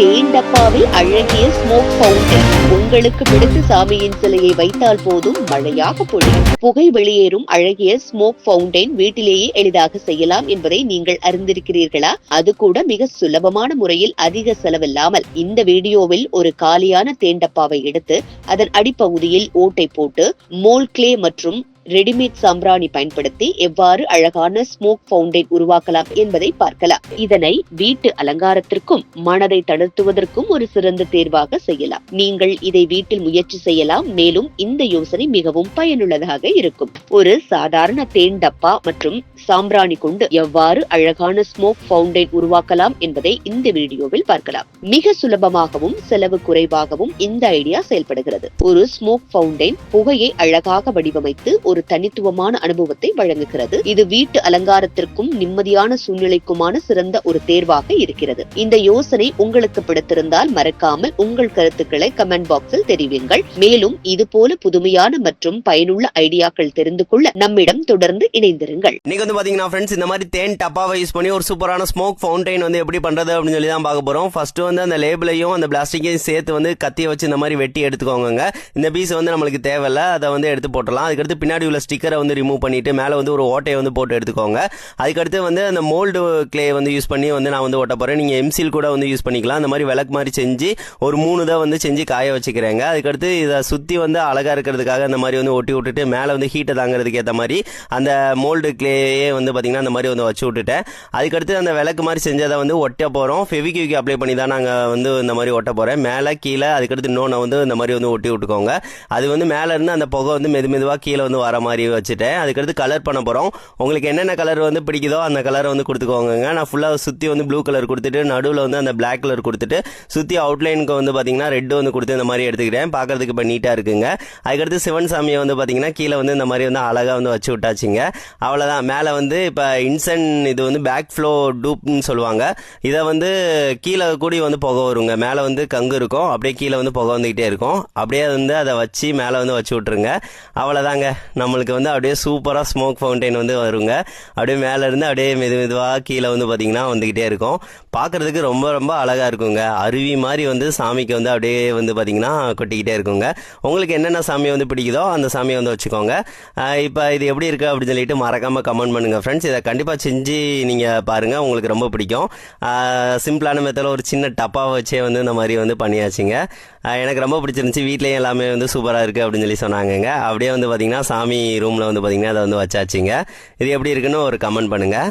தேன் டப்பாவில் அழகிய smoke fountain உங்களுக்கு பிடித்த சாமியின் சிலையை வைத்தால் போதும் மழையாக பொழியும். புகை வெளியேறும் அழகிய ஸ்மோக் பவுண்டன் வீட்டிலேயே எளிதாக செய்யலாம் என்பதை நீங்கள் அறிந்திருக்கிறீர்களா? அது கூட மிக சுலபமான முறையில் அதிக செலவில்லாமல். இந்த வீடியோவில் ஒரு காலியான தேன் டப்பாவை எடுத்து அதன் அடிப்பகுதியில் ஓட்டை போட்டு மோல் கிளே மற்றும் ரெடிமேட் சாம்பிராணி பயன்படுத்தி எவ்வாறு அழகான ஸ்மோக் ஃபவுண்டன் உருவாக்கலாம் என்பதை பார்க்கலாம். இதனை வீட்டு அலங்காரத்திற்கும் மனதை தளர்த்துவதற்கும் ஒரு சிறந்த தேர்வாக செய்யலாம். நீங்கள் இதை வீட்டில் முயற்சி செய்யலாம். மேலும் இந்த யோசனை மிகவும் பயனுள்ளதாக இருக்கும். ஒரு சாதாரண தேன் டப்பா மற்றும் சாம்பிராணி கொண்டு எவ்வாறு அழகான ஸ்மோக் ஃபவுண்டன் உருவாக்கலாம் என்பதை இந்த வீடியோவில் பார்க்கலாம். மிக சுலபமாகவும் செலவு குறைவாகவும் இந்த ஐடியா செயல்படுகிறது. ஒரு ஸ்மோக் ஃபவுண்டன் புகையை அழகாக வடிவமைத்து ஒரு தனித்துவமான அனுபவத்தை வழங்குகிறது. இது வீட்டு அலங்காரத்திற்கும் நிம்மதியான சூழ்நிலைக்குமான சிறந்த ஒரு தேர்வாக இருக்கிறது. இந்த யோசனை உங்களுக்கு பிடித்திருந்தால் மறக்காமல் உங்கள் கருத்துக்களை கமெண்ட் பாக்ஸில் தெரிவிங்கள். மேலும் இது போல புதுமையான மற்றும் பயனுள்ள ஐடியாக்கள் தெரிந்து கொள்ள நம்மிடம் தொடர்ந்து இணைந்திருங்கள். நீங்க வந்து பாத்தீங்கன்னா ஃப்ரெண்ட்ஸ் இந்த மாதிரி தேன் டப்பாவை யூஸ் பண்ணி ஒரு சூப்பரான ஸ்மோக் ஃபவுண்டைன் வந்து எப்படி பண்றது அப்படின்னு சொல்லி தான் பார்க்க போறோம். ஃபர்ஸ்ட் வந்து அந்த லேபிளையும் அந்த பிளாஸ்டிக்கையும் சேர்த்து வந்து கத்தியை வச்சு இந்த மாதிரி வெட்டி எடுத்துக்கோங்க இந்த பீஸ் வந்து நம்மளுக்கு தேவையில்ல. அதை வந்து எடுத்து போட்டலாம் அதுக்கடுத்து பின்னாடி உள்ள ஸ்டிக்கரை வந்து ரிமூவ் பண்ணிட்டு மேலே வந்து ஒரு ஓட்டையை வந்து போட்டு எடுத்துக்கோங்க. அதுக்கடுத்து வந்து அந்த மோல்டு கிளே வந்து யூஸ் பண்ணி வந்து நான் வந்து ஓட்ட போறேன். நீங்க எம்சில் கூட வந்து யூஸ் பண்ணிக்கலாம். அந்த மாதிரி விளக்கு மாதிரி செஞ்சு ஒரு மூணு தான் வந்து செஞ்சு காய வச்சுக்கிறேங்க. அதுக்கடுத்து இதை சுத்தி வந்து அழகா இருக்கிறதுக்காக அந்த மாதிரி வந்து ஒட்டி விட்டுட்டு மேலே வந்து ஹீட்டை தாங்கிறதுக்கு ஏற்ற மாதிரி அந்த மோல்டு கிளேயே வந்து பாத்தீங்கன்னா அந்த மாதிரி வந்து வச்சு விட்டுட்டேன். அதுக்கடுத்து அந்த விளக்கு மாதிரி செஞ்சதை வந்து ஒட்ட போறோம். ஃபெவிக்யூக்கு அப்ளை பண்ணி தான் நாங்கள் வந்து இந்த மாதிரி ஒட்ட போறேன். மேலே கீழே அதுக்கடுத்து இன்னொன்று வந்து இந்த மாதிரி வந்து ஒட்டி விட்டுக்கோங்க. அது வந்து மேலே இருந்து அந்த புகை வந்து மெது மெதுவாக கீழே வந்து வர மாதிரி வச்சுட்டேன். அதுக்கடுத்து கலர் பண்ண போகிறோம் உங்களுக்கு என்னென்ன கலர் வந்து பிடிக்குதோ அந்த கலரை வந்து கொடுத்துக்கோங்க நான் ஃபுல்லாக சுற்றி வந்து ப்ளூ கலர் கொடுத்துட்டு நடுவில் வந்து அந்த பிளாக் கலர் கொடுத்துட்டு சுற்றி அவுட்லைனுக்கு வந்து பார்த்தீங்கன்னா ரெட்டு வந்து கொடுத்து இந்த மாதிரி எடுத்துக்கிட்டேன் பார்க்கறதுக்கு இப்போ நீட்டாக இருக்குங்க. அதுக்கடுத்து சிவன் சாமியை வந்து பார்த்தீங்கன்னா கீழே வந்து இந்த மாதிரி வந்து அழகாக வந்து வச்சு விட்டாச்சுங்க. அவ்வளோதான் மேலே வந்து இப்போ இன்சன் இது வந்து பேக் ஃப்ளோ டூப்னு சொல்லுவாங்க. இதை வந்து கீழே கூடி வந்து புகை வருங்க. மேலே வந்து கங்கு இருக்கும். அப்படியே கீழே வந்து புகை வந்துக்கிட்டே இருக்கும். அப்படியே வந்து அதை வச்சு மேலே வந்து வச்சு விட்ருங்க அவ்வளோதாங்க நம்மளுக்கு வந்து அப்படியே சூப்பராக ஸ்மோக் ஃபவுண்டைன் வந்து வருங்க. அப்படியே மேலேருந்து அப்படியே மெது மெதுவாக கீழே வந்து பார்த்தீங்கன்னா வந்துக்கிட்டே இருக்கும். பார்க்கறதுக்கு ரொம்ப ரொம்ப அழகாக இருக்குங்க. அருவி மாதிரி வந்து சாமிக்கு வந்து அப்படியே வந்து பார்த்தீங்கன்னா கொட்டிக்கிட்டே இருக்குங்க. உங்களுக்கு என்னென்ன சாமி வந்து பிடிக்குதோ அந்த சாமியை வந்து வச்சுக்கோங்க. இப்போ இது எப்படி இருக்குது அப்படின்னு சொல்லிட்டு மறக்காமல் கமெண்ட் பண்ணுங்கள் ஃப்ரெண்ட்ஸ் இதை கண்டிப்பாக செஞ்சு நீங்கள் பாருங்கள் உங்களுக்கு ரொம்ப பிடிக்கும். சிம்பிளான மெத்தடில் ஒரு சின்ன டப்பாவை வச்சே வந்து இந்த மாதிரி வந்து பண்ணியாச்சுங்க. எனக்கு ரொம்ப பிடிச்சிருந்துச்சு. வீட்லேயும் எல்லாமே வந்து சூப்பராக இருக்குது அப்படின்னு சொல்லி சொன்னாங்கங்க. அப்படியே வந்து பார்த்தீங்கன்னா சாமி ரூமில் வந்து பார்த்தீங்கன்னா அதை வந்து வச்சாச்சுங்க. இது எப்படி இருக்குன்னு ஒரு கமெண்ட் பண்ணுங்கள்